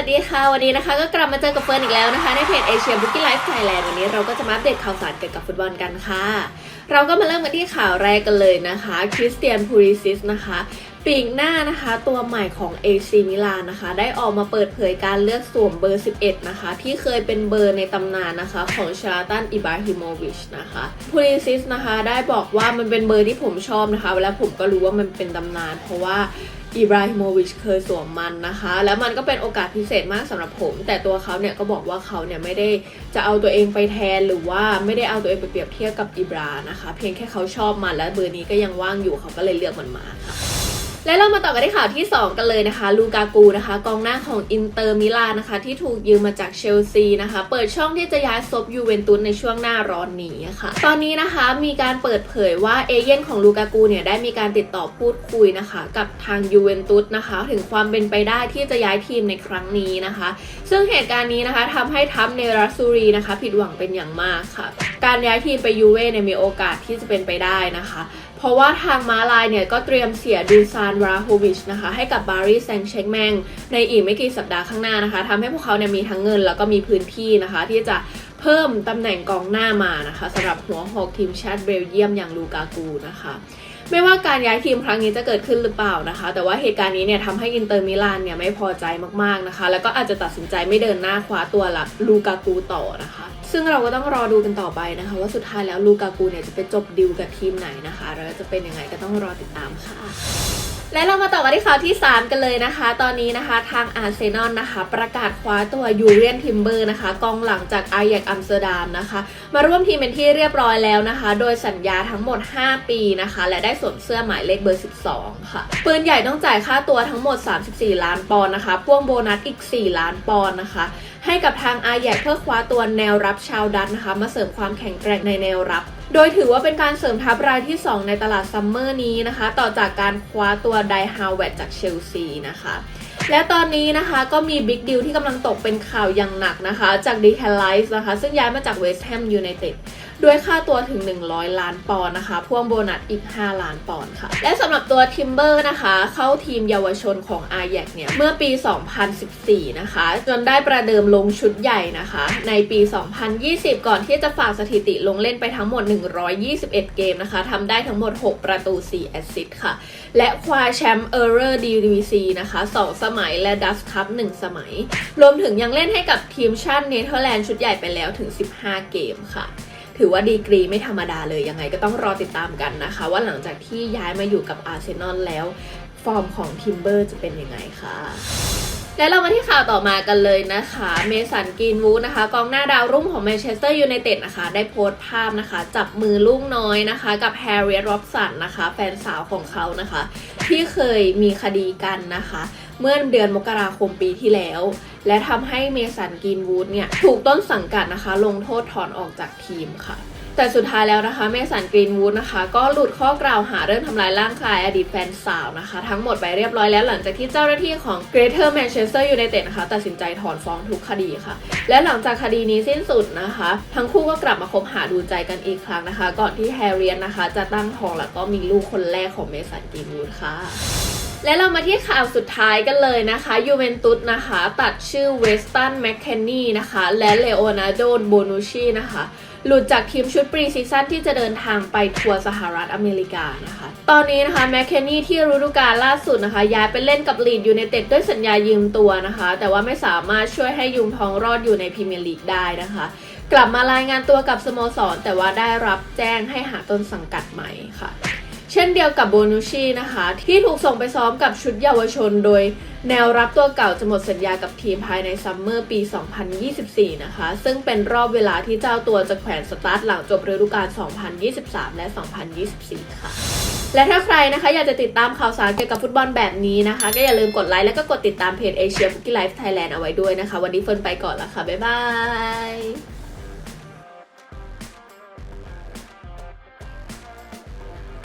วัสดีค่ะ วันนี้นะคะก็กลับมาเจอกับเฟิร์นอีกแล้วนะคะ ในเพจเอเชียบุกี้ไลฟ์ไทยแลนด์วันนี้เราก็จะมาอัปเดตข่าวสารเกี่ยวกับฟุตบอลกันค่ะ เราก็มาเริ่มกันที่ข่าวแรกกันเลยนะคะคริสเตียนพูริซิสนะคะปีกหน้านะคะตัวใหม่ของ AC มิลานนะคะ ได้ออกมาเปิดเผยการเลือกสวมเบอร์ 11 นะคะ ที่เคยเป็นเบอร์ในตำนานนะคะของชาตันอิบราฮิโมวิชนะคะพูริซิสนะคะได้บอกว่ามันเป็นเบอร์ที่ผมชอบนะคะ แล้วผมก็รู้ว่ามันเป็นตำนาน เพราะว่า อิบราฮิโมวิชเคยสวมมันนะคะ แล้วมันก็เป็นโอกาสพิเศษมากสำหรับผม แต่ตัวเขาเนี่ยก็บอกว่าเขาเนี่ยไม่ได้จะเอาตัวเองไปแทนหรือว่าไม่ได้เอาตัวเองไปเปรียบเทียบกับอิบรานะคะ เพียงแค่เขาชอบมันและเบอร์นี้ก็ยังว่างอยู่เขาก็เลยเลือกมันมาค่ะ และเรามาต่อกันที่ข่าวที่ 2 กันเลยนะคะ ลูกากูนะคะ กองหน้าของอินเตอร์มิลานนะคะ ที่ถูกยืมมาจากเชลซีนะคะ เปิดช่องที่จะย้ายซบยูเวนตุสในช่วงหน้าร้อนนี้ค่ะ ตอนนี้นะคะมีการเปิดเผยว่าเอเย่นของลูกากูเนี่ยได้มีการติดต่อพูดคุยนะคะ กับทางยูเวนตุสนะคะ ถึงความเป็นไปได้ที่จะย้ายทีมในครั้งนี้นะคะ ซึ่งเหตุการณ์นี้นะคะทำให้ทัพเนรัสซูรีนะคะ ผิดหวังเป็นอย่างมากค่ะ การย้ายทีมไปยูเว่เนี่ยมีโอกาสที่จะเป็นไปได้นะคะ เพราะว่าทางม้าลายเนี่ยก็เตรียมเสียดูซานราโฮวิชนะคะให้กับบารีแซงเชงแมงในอีกไม่กี่สัปดาห์ข้างหน้านะคะทำให้พวกเขาเนี่ยมีทั้งเงินแล้วก็มีพื้นที่นะคะ ที่จะเพิ่มตำแหน่งกองหน้ามานะคะสำหรับหัวหอกทีมชาติเบลเยียมอย่างลูกากูนะคะ ไม่ว่าการย้ายทีมครั้งนี้จะเกิดขึ้นหรือเปล่านะคะ แต่ว่าเหตุการณ์นี้เนี่ยทำให้อินเตอร์มิลานเนี่ยไม่พอใจมากๆนะคะ แล้วก็อาจจะตัดสินใจไม่เดินหน้าคว้าตัวละลูกากูต่อนะคะ ซึ่งเราก็ต้องรอดูกันต่อไปนะคะ ว่าสุดท้ายแล้วลูกากูเนี่ยจะไปจบดิวกับทีมไหนนะคะ แล้วจะเป็นยังไงก็ต้องรอติดตามค่ะ และเรามาต่อกันที่ข่าวที่ 3 กันเลยนะคะ ตอนนี้นะคะทางอาร์เซนอลนะคะ ประกาศคว้าตัวยูเรียนทิมเบอร์นะคะ กองหลังจากอายักอัมสเตอร์ดัมนะคะ มาร่วมทีมเป็นที่เรียบร้อยแล้วนะคะ โดยสัญญาทั้งหมด 5 ปีนะคะ และได้สวมเสื้อหมายเลขเบอร์ 12 ค่ะปืนใหญ่ต้องจ่ายค่าตัวทั้งหมด 34 ล้านปอนด์นะคะ พ่วงโบนัสอีก 4 ล้านปอนด์นะคะ ให้กับทางอาแยกเพื่อคว้าตัวแนวรับชาวดัตนะคะ มาเสริมความแข็งแกร่งในแนวรับ โดยถือว่าเป็นการเสริมทัพรายที่ 2 ในตลาดซัมเมอร์นี้นะคะ ต่อจากการคว้าตัวไดฮาวเวตจากเชลซีนะคะ และตอนนี้นะคะก็มีบิ๊กดิวที่กำลังตกเป็นข่าวอย่างหนักนะคะ จากดีแคลไลส์นะคะ ซึ่งย้ายมาจากเวสต์แฮมยูไนเต็ด ด้วยค่าตัวถึง 100 ล้านปอนด์นะคะ พ่วงโบนัสอีก 5 ล้านปอนด์ค่ะ และสำหรับตัวทิมเบอร์นะคะ เข้าทีมเยาวชนของอาแยกเนี่ยเมื่อปี 2014 นะคะ จนได้ประเดิมลงชุดใหญ่นะคะ ในปี 2020 ก่อนที่จะฝากสถิติลงเล่นไปทั้งหมด 121 เกมนะคะทำได้ทั้งหมด 6 ประตู 4 แอสซิสต์ค่ะ และคว้าแชมป์เออร์เรอร์ดีวีซีนะคะ 2 สมัยและดัสคัพ1สมัย รวมถึงยังเล่นให้กับทีมชาติเนเธอร์แลนด์ชุดใหญ่ไปแล้วถึง 15 เกมค่ะ ถือว่าดีกรีไม่ธรรมดาเลยยังไงก็ต้องรอติดตามกันนะคะ ว่าหลังจากที่ย้ายมาอยู่กับอาร์เซนอลแล้ว ฟอร์มของทิมเบอร์จะเป็นยังไงค่ะและเรามาที่ข่าวต่อมากันเลยนะคะ เมสันกีนวูดนะคะ กองหน้าดาวรุ่งของแมนเชสเตอร์ยูไนเต็ดนะคะ ได้โพสต์ภาพนะคะ จับมือลูกน้อยนะคะ กับแฮร์ริเอตร็อบสันนะคะ แฟนสาวของเขานะคะ ที่เคยมีคดีกันนะคะ เมื่อเดือนมกราคมปีที่แล้วและทำให้เมสันกรีนวูดเนี่ยถูกต้นสังกัดนะคะ ลงโทษถอนออกจากทีมค่ะ แต่สุดท้ายแล้วนะคะ เมสันกรีนวูดนะคะ ก็หลุดข้อกล่าวหาเรื่องทำร้ายร่างกายอดีตแฟนสาวนะคะ ทั้งหมดไปเรียบร้อยแล้วหลังจากที่เจ้าหน้าที่ของ Greater Manchester United นะคะ ตัดสินใจถอนฟ้องทุกคดีค่ะ และหลังจากคดีนี้สิ้นสุดนะคะ ทั้งคู่ก็กลับมาคบหาดูใจกันอีกครั้งนะคะ ก่อนที่แฮร์เรียนนะคะ จะตั้งท้องแล้วก็มีลูกคนแรกของเมสันกรีนวูดค่ะ และเรามาที่ข่าวสุดท้ายกันเลยนะคะยูเวนตุสนะคะ ตัดชื่อเวสตันแมคเคนนี่นะคะ และเลโอนาร์โดโบนูชีนะคะหลุดจากทีมชุดปรีซีซั่นที่จะเดินทางไปทัวร์สหรัฐอเมริกานะคะ ตอนนี้นะคะแมคเคนนี่ที่ฤดูกาลล่าสุดนะคะ ย้ายไปเล่นกับลีดยูไนเต็ดด้วยสัญญายืมตัวนะคะ แต่ว่าไม่สามารถช่วยให้ยุงทองรอดอยู่ในพรีเมียร์ลีกได้นะคะ กลับมารายงานตัวกับสโมสร แต่ว่าได้รับแจ้งให้หาต้นสังกัดใหม่ค่ะ เช่นเดียวกับโบนูชีนะคะ ที่ถูกส่งไปซ้อมกับชุดเยาวชนโดยแนวรับตัวเก่าจะหมดสัญญากับทีมภายในซัมเมอร์ปี 2024 นะคะ ซึ่งเป็นรอบเวลาที่เจ้าตัวจะแขวนสตาร์ทหลังจบฤดูกาล 2023 และ 2024 ค่ะ และถ้าใครนะคะอยากจะติดตามข่าวสารเกี่ยวกับฟุตบอลแบบนี้นะคะ ก็อย่าลืมกดไลค์และก็กดติดตามเพจเอเชียฟุตกี้ไลฟ์ไทยแลนด์เอาไว้ด้วยนะคะ วันนี้เฟิร์นไปก่อนแล้วค่ะ บ๊ายบาย